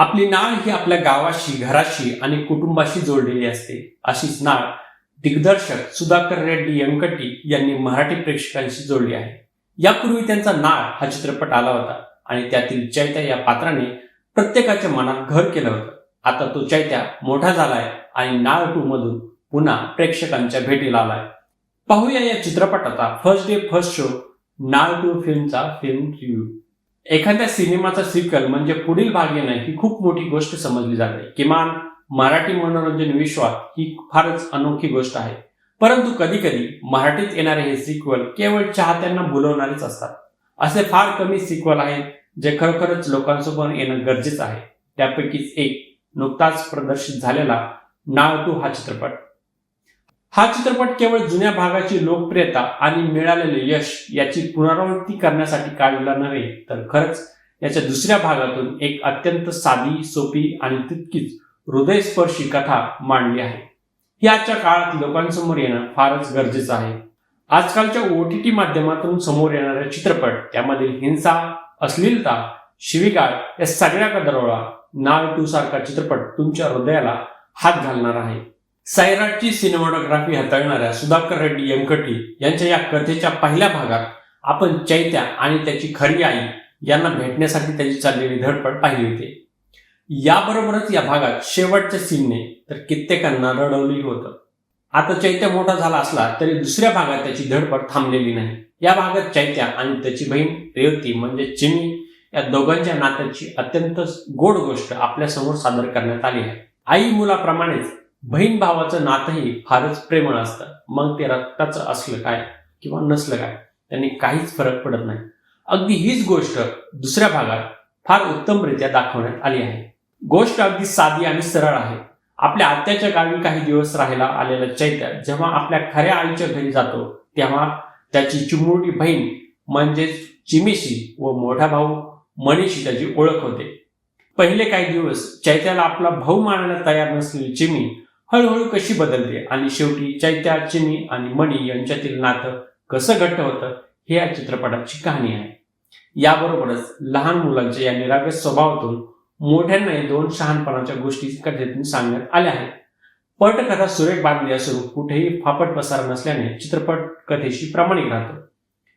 आपली नाळ ही आपल्या गावाशी घराशी आणि कुटुंबाशी जोडलेली असते. अशीच नाळ दिग्दर्शक सुधाकर रेड्डी यंकटी यांनी मराठी प्रेक्षकांशी जोडली आहे. यापूर्वी त्यांचा नाळ हा चित्रपट आला होता आणि त्यातील चैत्या या पात्राने प्रत्येकाच्या मनात घर केलं होतं. आता तो चैत्या मोठा झालाय आणि नाळ टू मधून पुन्हा प्रेक्षकांच्या भेटीला आलाय. पाहूया या चित्रपटाचा first day first show Naal two फिल्मचा film review एखाद्या सिनेमाचा सिक्वल म्हणजे पुढील भाग येणं ही खूप मोठी गोष्ट समजली जाते. किमान मराठी मनोरंजन विश्वात ही फारच अनोखी गोष्ट आहे. परंतु कधी कधी मराठीत येणारे हे सिक्वल केवळ चाहत्यांना बोलवणारेच असतात. असे फार कमी सिक्वल आहेत जे खरोखरच लोकांसमोर येणं गरजेचं आहे. त्यापैकीच एक नुकताच प्रदर्शित झालेला नाव टू हा चित्रपट. हा चित्रपट केवळ जुन्या भागाची लोकप्रियता आणि मिळालेले यश याची पुनरावृत्ती करण्यासाठी काढलेला नव्हे तर खरंच याच्या दुसऱ्या भागातून एक अत्यंत साधी सोपी आणि तितकीच हृदयस्पर्शी कथा मांडली आहे. ही आजच्या काळात लोकांसमोर येणं फारच गरजेचं आहे. आजकालच्या ओ टी टी माध्यमातून समोर येणारे चित्रपट त्यामधील हिंसा अश्लीलता शिविकार या सगळ्या दरवळा नाव टू सारखा चित्रपट तुमच्या हृदयाला हात घालणार आहे. सायराटची सिनेमॅटोग्राफी हाताळणाऱ्या सुधाकर रेड्डी यंकटी यांच्या या कथेच्या पहिल्या भागात आपण चैत्या आणि त्याची खरी आई यांना भेटण्यासाठी त्याची चाललेली धडपड पाहिली होती. याबरोबरच या भागात शेवटच्या सीनने तर कित्येकांना रडवली होतं. आता चैत्य मोठा झाला असला तरी दुसऱ्या भागात त्याची धडपड थांबलेली नाही. या भागात चैत्या आणि त्याची बहीण रेवती म्हणजे चिमी या दोघांच्या नात्याची अत्यंत गोड गोष्ट आपल्यासमोर सादर करण्यात आली आहे. आई मुलाप्रमाणेच बहीण भावाचं नातंही फारच प्रेमळ असतं. मग ते रक्ताचं असलं काय किंवा नसलं काय त्यांनी काहीच फरक पडत नाही. अगदी हीच गोष्ट दुसऱ्या भागात फार उत्तमरित्या दाखवण्यात आली आहे. गोष्ट अगदी साधी आणि सरळ आहे. आपल्या आत्याच्या गावी काही दिवस राहायला आलेला चैत्य जेव्हा आपल्या खऱ्या आईच्या घरी जातो तेव्हा त्याची चिमुरडी बहीण म्हणजेच चिमीशी व मोठा भाऊ मनीशी त्याची ओळख होते. पहिले काही दिवस चैत्याला आपला भाऊ मानायला तयार नसलेली चिमी हळूहळू कशी बदलते आणि शेवटी चैत्या चिमी आणि मणी यांच्यातील नातं कसं घट्ट होतं हे या चित्रपटाची कहाणी आहे. याबरोबरच लहान मुलांच्या या निरागस स्वभावातून मोठ्यांनाही दोन शहाणपणाच्या गोष्टी कथेतून सांगण्यात आल्या आहेत. पटकथा सुरेख बांधली असून कुठेही फापट पसार नसल्याने चित्रपट कथेशी प्रामाणिक राहतो.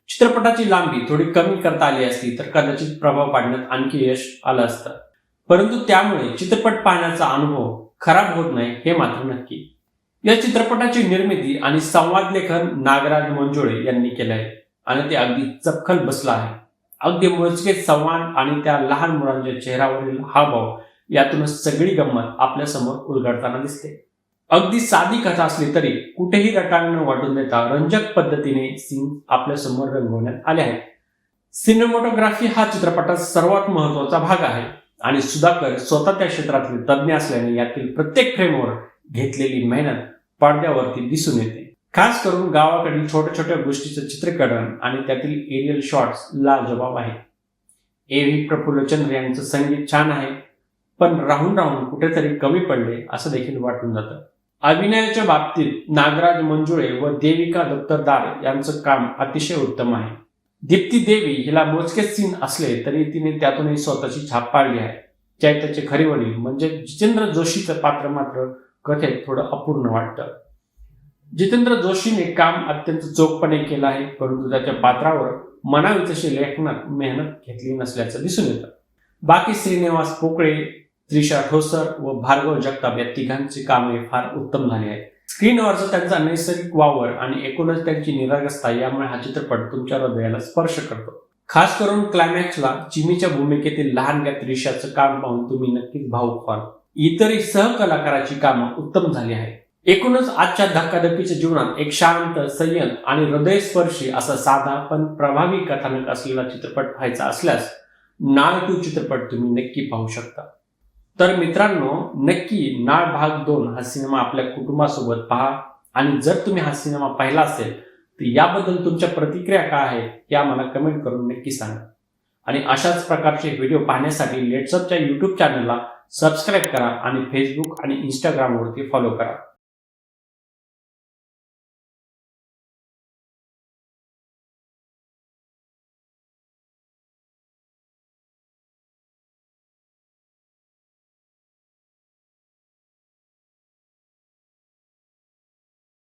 चित्रपटाची लांबी थोडी कमी करता आली असती तर कदाचित प्रभाव पाडण्यात आणखी यश आलं असतं. परंतु त्यामुळे चित्रपट पाहण्याचा अनुभव खराब होत नाही हे मात्र नक्की. या चित्रपटाची निर्मिती आणि संवाद लेखन नागराज मंजुळे यांनी केलं आहे आणि ते अगदी चपखल बसलं आहे. अगदी मोजकेच संवाद आणि त्या लहान मुलांच्या चेहऱ्यावरील हावभाव यातूनच सगळी गंमत आपल्यासमोर उलगडताना दिसते. अगदी साधी कथा असली तरी कुठेही रटांगण वाटून देता रंजक पद्धतीने सीन आपल्यासमोर रंगवण्यात आले आहेत. सिनेमॅटोग्राफी हा चित्रपटात सर्वात महत्त्वाचा भाग आहे. आणि सुधाकर स्वतः त्या क्षेत्रातले तज्ज्ञ असल्याने यातील प्रत्येक फ्रेमवर घेतलेली मेहनत पडद्यावरती दिसून येते. खास करून गावाकडील छोट्या छोट्या गोष्टीचं चित्रीकरण आणि त्यातील एरियल शॉट्स लाजवाब आहे ए व्ही प्रफुल्लचंद्र यांचं संगीत छान आहे पण राहून राहून कुठेतरी कमी पडले असं देखील वाटून जातं. अभिनयाच्या बाबतीत नागराज मंजुळे व देविका दत्तरदार यांचं काम अतिशय उत्तम आहे. दीप्ती देवी हिला मोजकेच सीन असले तरी तिने त्यातूनही स्वतःची छाप पाडली आहे. चैत्याचे खरे वडील म्हणजे जितेंद्र जोशीचं पात्र मात्र कथेत थोडं अपूर्ण वाटतं. जितेंद्र जोशीने काम अत्यंत चोखपणे केलं आहे परंतु त्याच्या पात्रावर मनावी तशी लेखनात मेहनत घेतली नसल्याचं दिसून येतं. बाकी श्रीनिवास पोकळे त्रिशा ठोसर व भार्गव जगताप या तिघांची कामे फार उत्तम झाली आहेत. स्क्रीनवरचा त्यांचा नैसर्गिक वावर आणि एकूणच त्यांची निरागसता यामुळे हा चित्रपट तुमच्या हृदयाला स्पर्श करतो. खास करून क्लायमॅक्सला चिमीच्या भूमिकेतील लहानग्या रिशाचं काम पाहून तुम्ही नक्कीच भाऊक व्हाल. इतरही सहकलाकाराची कामं उत्तम झाली आहेत. एकूणच आजच्या धक्काधक्कीच्या जीवनात एक शांत संयम आणि हृदयस्पर्शी असा साधा पण प्रभावी कथानक असलेला चित्रपट पाहायचा असल्यास नाळ टू चित्रपट तुम्ही नक्की पाहू शकता. तर मित्रांनो नक्की नाळ भाग दोन हा सिनेमा आपल्या कुटुंबासोबत पहा. आणि जर तुम्ही हा सिनेमा पाहिला असेल तर याबद्दल तुमच्या प्रतिक्रिया काय आहेत हे आम्हाला कमेंट करून नक्की सांगा. आणि अशाच प्रकारचे व्हिडिओ पाहण्यासाठी लेट्सअपच्या यूट्यूब चॅनलला सबस्क्राईब करा आणि फेसबुक आणि इंस्टाग्रामवरती फॉलो करा.